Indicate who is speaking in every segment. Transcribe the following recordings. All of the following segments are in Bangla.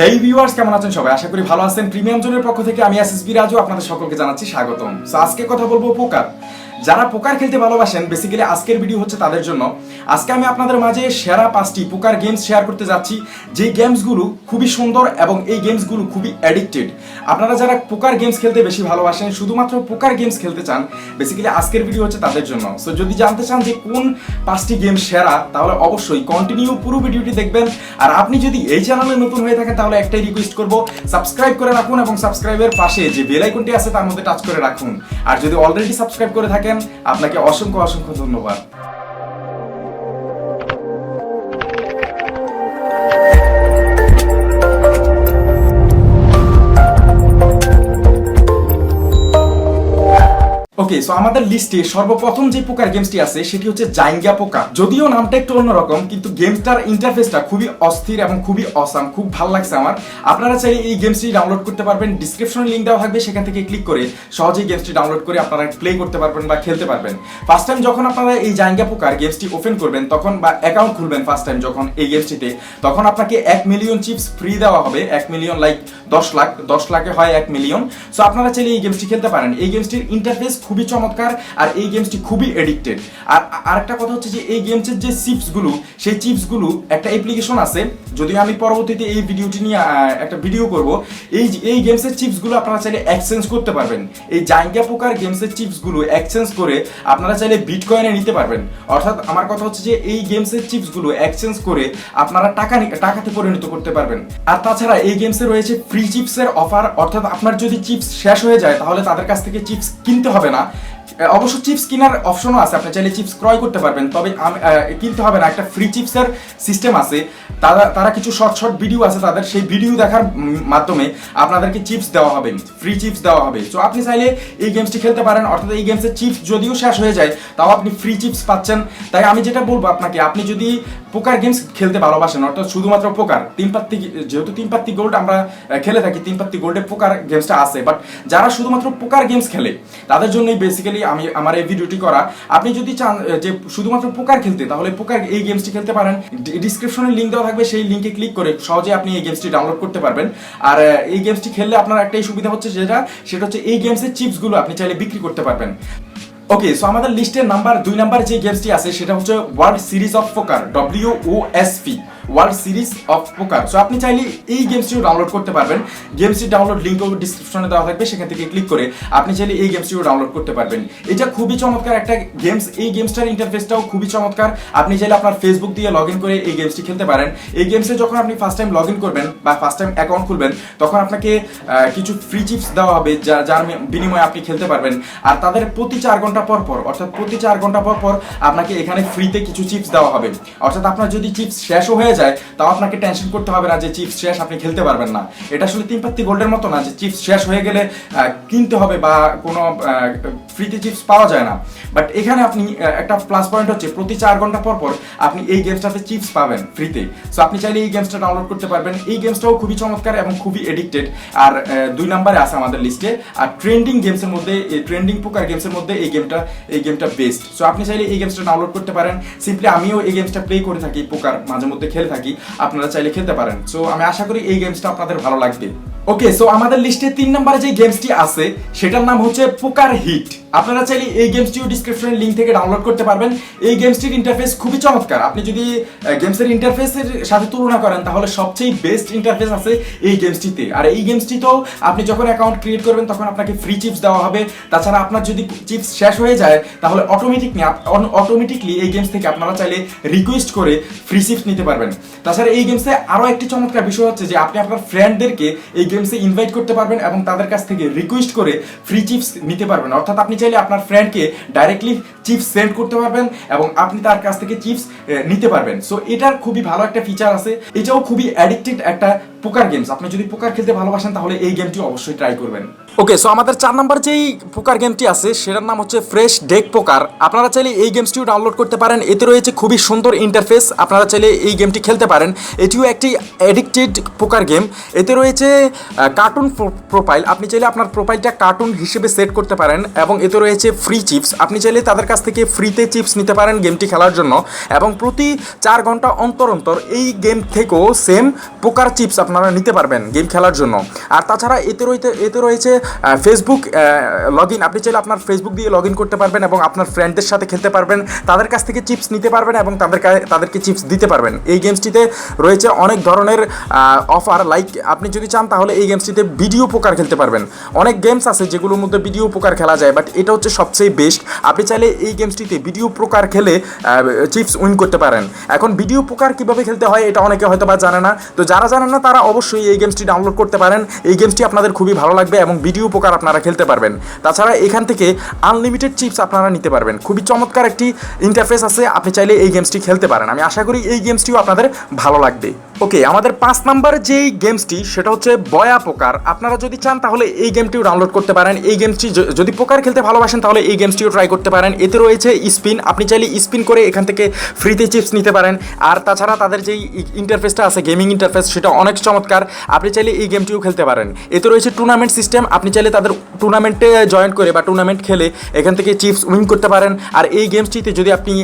Speaker 1: হেই ভিউয়ার্স কেমন আছেন সবাই? আশা করি ভালো আছেন। প্রিমিয়াম জোনের পক্ষ থেকে আমি এসএসবি রাজু, আপনাদের সকলকে জানাচ্ছি স্বাগতম। আজকে কথা বলব পোকার। যারা পোকার খেলতে ভালোবাসেন বেসিক্যালি আজকের ভিডিও হচ্ছে তাদের জন্য। আজকে আমি আপনাদের মাঝে সেরা পাঁচটি পোকার গেমস শেয়ার করতে যাচ্ছি। যে গেমসগুলো খুবই সুন্দর এবং এই গেমসগুলো খুবই অ্যাডিক্টেড আপনারা যারা পোকার গেমস খেলতে বেশি ভালোবাসেন, শুধুমাত্র পোকার গেমস খেলতে চান বেসিক্যালি আজকের ভিডিও হচ্ছে তাদের জন্য। সো যদি জানতে চান যে কোন পাঁচটি গেম সেরা, তাহলে অবশ্যই কন্টিনিউ পুরো ভিডিওটি দেখবেন। আর আপনি যদি এই চ্যানেলে নতুন হয়ে থাকেন, তাহলে একটাই রিকোয়েস্ট করব সাবস্ক্রাইব করে রাখুন এবং সাবস্ক্রাইবের পাশে যে বেল আইকনটি আছে, তার মধ্যে টাচ করে রাখুন। আর যদি অলরেডি সাবস্ক্রাইব করে থাকেন আপনাকে অসংখ্য অসংখ্য ধন্যবাদ। ওকে সো আমাদের লিস্টে সর্বপ্রথম যে পোকার গেমসটি আছে, সেটি হচ্ছে জাইঙ্গা পোকা। যদিও নামটা একটু অন্যরকম, কিন্তু গেমসটার ইন্টারফেসটা খুবই অস্থির এবং খুবই অসাম খুব ভালো লাগছে আমার। আপনারা চাইলে এই গেমসটি ডাউনলোড করতে পারবেন ডিসক্রিপশনে লিঙ্ক দেওয়া থাকবে, সেখান থেকে ক্লিক করে সহজেই গেমসটি ডাউনলোড করে আপনারা প্লে করতে পারবেন বা খেলতে পারবেন। ফার্স্ট টাইম যখন আপনারা এই জাইঙ্গা পোকার গেমসটি ওপেন করবেন, তখন বা অ্যাকাউন্ট খুলবেন ফার্স্ট টাইম যখন এই গেমসটিতে তখন আপনাকে এক মিলিয়ন চিপস ফ্রি দেওয়া হবে, এক মিলিয়ন লাইক দশ লাখ, দশ লাখে হয় এক মিলিয়ন সো আপনারা চাইলে এই গেমসটি খেলতে পারেন। এই গেমসটির ইন্টারফেস খুবই চমৎকার আর এই গেমসটি খুবই এডিক্টেড আর আরেকটা কথা হচ্ছে যে এই গেমসের যে চিপসগুলো সেই চিপসগুলো একটা অ্যাপ্লিকেশন আছে। যদিও আমি পরবর্তীতে এই ভিডিওটি নিয়ে একটা ভিডিও করব। এই এই গেমসের চিপসগুলো আপনারা চাইলে এক্সচেঞ্জ করতে পারবেন। এই জাইঙ্গা পোকার গেমসের চিপসগুলো এক্সচেঞ্জ করে আপনারা চাইলে বিটকয়েনে নিতে পারবেন। অর্থাৎ আমার কথা হচ্ছে যে এই গেমসের চিপসগুলো এক্সচেঞ্জ করে আপনারা টাকা টাকাতে পরিণত করতে পারবেন। আর তাছাড়া এই গেমসে রয়েছে ফ্রি চিপসের অফার অর্থাৎ আপনার যদি চিপস শেষ হয়ে যায়, তাহলে তাদের কাছ থেকে চিপস কিনতে হবে না। lá. অবশ্য চিপস কেনার অপশনও আছে, আপনি চাইলে চিপস ক্রয় করতে পারবেন। তবে আম- কিনতে হবে না, একটা ফ্রি চিপসের সিস্টেম আছে। তারা তারা কিছু শর্ট শর্ট ভিডিও আছে তাদের, সেই ভিডিও দেখার মাধ্যমে আপনাদেরকে চিপস দেওয়া হবে ফ্রি চিপস দেওয়া হবে। সো আপনি চাইলে এই গেমসটি খেলতে পারেন, অর্থাৎ এই গেমসের চিপস যদিও শেষ হয়ে যায়, তাও আপনি ফ্রি চিপস পাচ্ছেন। তাই আমি যেটা বলব আপনাকে, আপনি যদি পোকার গেমস খেলতে ভালোবাসেন, অর্থাৎ শুধুমাত্র পোকার তিন পাত্তি, যেহেতু তিন পাত্তি গোল্ড আমরা খেলে থাকি, তিন পাত্তি গোল্ডে পোকার গেমসটা আছে। বাট যারা শুধুমাত্র পোকার গেমস খেলে, তাদের জন্যই বেসিক্যালি আমি, আমার এই ভিডিওটি করা। আপনি যদি চান যে শুধুমাত্র পোকার খেলতে, তাহলে পোকার এই গেমসটি খেলতে পারেন। ডিসক্রিপশনে লিঙ্ক দেওয়া থাকবে, সেই লিঙ্কে ক্লিক করে সহজে আপনি এই গেমসটি ডাউনলোড করতে পারবেন। আর এই গেমসটি খেললে আপনার একটাই সুবিধা হচ্ছে যেটা, সেটা হচ্ছে এই গেমসের চিপসগুলো আপনি চাইলে বিক্রি করতে পারবেন। ওকে সো আমাদের লিস্টের নাম্বার দুই নাম্বার যে গেমসটি আছে, সেটা হচ্ছে world series of poker W O S P world series of poker so আপনি চাইলে এই গেমসটিও ডাউনলোড করতে পারবেন। গেমসটির ডাউনলোড লিঙ্কও ডিসক্রিপশনে দেওয়া থাকবে, সেখান থেকে ক্লিক করে আপনি চাইলে এই গেমসটিও ডাউনলোড করতে পারবেন। এটা খুবই চমৎকার একটা গেমস এই গেমসটার ইন্টারফেসটাও খুবই চমৎকার। আপনি চাইলে আপনার ফেসবুক দিয়ে লগ ইন করে এই গেমসটি খেলতে পারেন। এই গেমসে যখন আপনি ফার্স্ট টাইম লগ ইন করবেন বা ফার্স্ট টাইম অ্যাকাউন্ট খুলবেন, তখন আপনাকে কিছু ফ্রি চিপস দেওয়া হবে যা, যার বিনিময়ে আপনি খেলতে পারবেন। আর তাদের প্রতি চার ঘণ্টা পর পর, অর্থাৎ প্রতি চার ঘণ্টা পর পর আপনাকে এখানে ফ্রিতে কিছু চিপস দেওয়া হবে। অর্থাৎ আপনার যদি চিপস শেষও হয়ে যায়, তাও আপনাকে টেনশন করতে হবে না যে চিপস শেষ, আপনি খেলতে পারবেন না। এটা আসলে তিন পাত্তি গোল্ডের মতো না যে চিপস শেষ হয়ে গেলে কিনতে হবে বা কোনো ফ্রিতে চিপস পাওয়া যায় না। বাট এখানে আপনি একটা প্লাস পয়েন্ট হচ্ছে, প্রতি চার ঘণ্টা পর পর আপনি এই গেমসটাতে চিপস পাবেন ফ্রিতে সো আপনি চাইলে এই গেমসটা ডাউনলোড করতে পারবেন। এই গেমসটাও খুবই চমৎকার এবং খুবই এডিক্টেড আর দুই নম্বরে আছে আমাদের লিস্টে আর ট্রেন্ডিং গেমসের মধ্যে ট্রেন্ডিং পোকার গেমসের মধ্যে এই গেমটা এই গেমটা বেস্ট সো আপনি চাইলে এই গেমসটা ডাউনলোড করতে পারেন। সিম্পলি আমিও এই গেমসটা প্লে করে থাকি পোকার মাঝে মধ্যে খেলে। থাকি আপনারা চাইলে খেলতে পারেন। সো আমি আশা করি এই গেমসটা আপনাদের ভালো লাগবে। ওকে সো আমাদের লিস্টে তিন নম্বরে যে গেমসটি আছে, সেটার নাম হচ্ছে পোকার হিট আপনারা চাইলে এই গেমসটিও ডিসক্রিপশনের লিঙ্ক থেকে ডাউনলোড করতে পারবেন। এই গেমসটির ইন্টারফেস খুবই চমৎকার। আপনি যদি গেমসের ইন্টারফেসের সাথে তুলনা করেন, তাহলে সবচেয়ে বেস্ট ইন্টারফেস আছে এই গেমসটিতে আর এই গেমসটিতেও আপনি যখন অ্যাকাউন্ট ক্রিয়েট করবেন, তখন আপনাকে ফ্রি চিপস দেওয়া হবে। তাছাড়া আপনার যদি চিপস শেষ হয়ে যায়, তাহলে অটোমেটিক অটোমেটিকলি এই গেমস থেকে আপনারা চাইলে রিকোয়েস্ট করে ফ্রি চিপস নিতে পারবেন। তাছাড়া এই গেমসে আরও একটি চমৎকার বিষয় হচ্ছে যে, আপনি আপনার ফ্রেন্ডদেরকে এই গেমসে ইনভাইট করতে পারবেন এবং তাদের কাছ থেকে রিকোয়েস্ট করে ফ্রি চিপস নিতে পারবেন। অর্থাৎ আপনি চাইলে আপনার ফ্রেন্ডকে ডাইরেক্টলি চিপস সেন্ড করতে পারবেন এবং আপনি তার কাছ থেকে চিপস নিতে পারবেন। সো এটার খুবই ভালো একটা ফিচার আছে। এটাও খুবই অ্যাডিক্টেড একটা পোকার গেমস আপনি যদি পোকার খেলতে ভালোবাসেন, তাহলে এই গেমটি অবশ্যই ট্রাই করবেন। ওকে সো আমাদের চার নাম্বার যেই পোকার গেমটি আছে, সেটার নাম হচ্ছে ফ্রেশ ডেক পোকার আপনারা চাইলে এই গেমসটিও ডাউনলোড করতে পারেন। এতে রয়েছে খুবই সুন্দর ইন্টারফেস আপনারা চাইলে এই গেমটি খেলতে পারেন। এটিও একটি অ্যাডিক্টেড পোকার গেম এতে রয়েছে কার্টুন প্রোফাইল আপনি চাইলে আপনার প্রোফাইলটা কার্টুন হিসেবে সেট করতে পারেন এবং এতে রয়েছে ফ্রি চিপস আপনি চাইলে তাদের কাছ থেকে ফ্রিতে চিপস নিতে পারেন গেমটি খেলার জন্য। এবং প্রতি চার ঘণ্টা অন্তর অন্তর এই গেম থেকেও সেম পোকার চিপস আপনারা আপনারা নিতে পারবেন গেম খেলার জন্য। আর তাছাড়া এতে রয়েছে এতে রয়েছে ফেসবুক লগ ইন আপনি চাইলে আপনার ফেসবুক দিয়ে লগ ইন করতে পারবেন এবং আপনার ফ্রেন্ডদের সাথে খেলতে পারবেন। তাদের কাছ থেকে চিপস নিতে পারবেন এবং তাদের তাদেরকে চিপস দিতে পারবেন। এই গেমসটিতে রয়েছে অনেক ধরনের অফার লাইক আপনি যদি চান তাহলে এই গেমসটিতে ভিডিও পোকার খেলতে পারবেন। অনেক গেমস আছে যেগুলোর মধ্যে ভিডিও পোকার খেলা যায় বাট এটা হচ্ছে সবচেয়ে বেস্ট আপনি চাইলে এই গেমসটিতে ভিডিও পোকার খেলে চিপস উইন করতে পারেন। এখন ভিডিও পোকার কীভাবে খেলতে হয়, এটা অনেকে হয়তো বা জানে না। তো যারা জানেন না, তারা অবশ্যই এই গেমসটি ডাউনলোড করতে পারেন। এই গেমসটি আপনাদের খুবই ভালো লাগবে এবং ভিডিও পোকার আপনারা খেলতে পারবেন। তাছাড়া এখান থেকে আনলিমিটেড চিপস আপনারা নিতে পারবেন। খুবই চমৎকার একটি ইন্টারফেস আছে, আপনি চাইলে এই গেমসটি খেলতে পারেন। আমি আশা করি এই গেমসটিও আপনাদের ভালো লাগবে। ওকে আমাদের পাঁচ নাম্বার যেই গেমসটি সেটা হচ্ছে বয়া পোকার আপনারা যদি চান, তাহলে এই গেমটিও ডাউনলোড করতে পারেন। এই গেমসটি যদি পোকার খেলতে ভালোবাসেন, তাহলে এই গেমসটিও ট্রাই করতে পারেন। এতে রয়েছে স্পিন। আপনি চাইলে স্পিন করে এখান থেকে ফ্রিতে চিপস নিতে পারেন। আর তাছাড়া তাদের যেই ইন্টারফেসটা আছে, গেমিং ইন্টারফেস, সেটা অনেক চমৎকার। আপনি চাইলে এই গেমটিও খেলতে পারেন। এতে রয়েছে টুর্নামেন্ট সিস্টেম আপনি চাইলে তাদের টুর্নামেন্টে জয়েন করে বা টুর্নামেন্ট খেলে এখান থেকে চিপস উইন করতে পারেন। আর এই গেমসটিতে যদি আপনি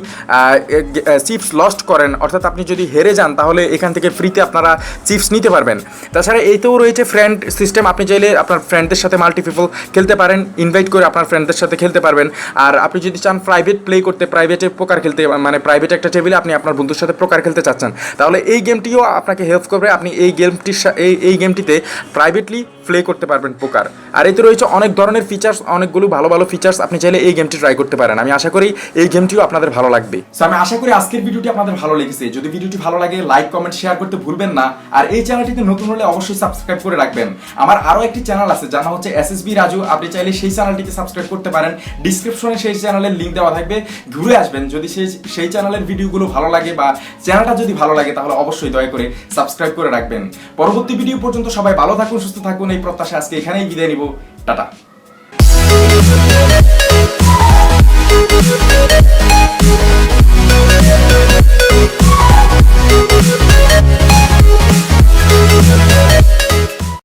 Speaker 1: চিপস লস্ট করেন, অর্থাৎ আপনি যদি হেরে যান, তাহলে এখান থেকে ফ্রিতে আপনারা চিপস নিতে পারবেন। তাছাড়া এইতেও রয়েছে ফ্রেন্ড সিস্টেম আপনি চাইলে আপনার ফ্রেন্ডদের সাথে মাল্টি পিপল খেলতে পারেন। ইনভাইট করে আপনার ফ্রেন্ডদের সাথে খেলতে পারবেন। আর আপনি যদি চান প্রাইভেট প্লে করতে প্রাইভেটে প্রকার খেলতে মানে প্রাইভেট একটা টেবিলে আপনি আপনার বন্ধুর সাথে প্রকার খেলতে চাচ্ছেন। তাহলে এই গেমটিও আপনাকে হেল্প করবে। আপনি এই গেমটির এই এই গেমটিতে প্রাইভেটলি প্লে করতে পারবেন পোকার আর এতে রয়েছে অনেক ধরনের ফিচার্স অনেকগুলো ভালো ভালো ফিচার্স আপনি চাইলে এই গেমটি ট্রাই করতে পারেন। আমি আশা করি এই গেমটিও আপনাদের ভালো লাগবে। আমি আশা করি আজকের ভিডিওটি আপনাদের ভালো লেগেছে। যদি ভিডিওটি ভালো লাগে লাইক কমেন্ট শেয়ার করতে ভুলবেন না। আর এই চ্যানেলটিতে নতুন হলে অবশ্যই সাবস্ক্রাইব করে রাখবেন। আমার আরও একটি চ্যানেল আছে নাম হচ্ছে এসএসবি রাজু। আপনি চাইলে সেই চ্যানেলটিকে সাবস্ক্রাইব করতে পারেন। ডিসক্রিপশনে সেই চ্যানেলের লিংক দেওয়া থাকবে। ঘুরে আসবেন। যদি সেই সেই চ্যানেলের ভিডিওগুলো ভালো লাগে বা চ্যানেলটা যদি ভালো লাগে, তাহলে অবশ্যই দয়া করে সাবস্ক্রাইব করে রাখবেন। পরবর্তী ভিডিও পর্যন্ত সবাই ভালো থাকুন, সুস্থ থাকুন। এই প্রত্যাশা আজকে এখানেই বিদায় নিব। টাটা।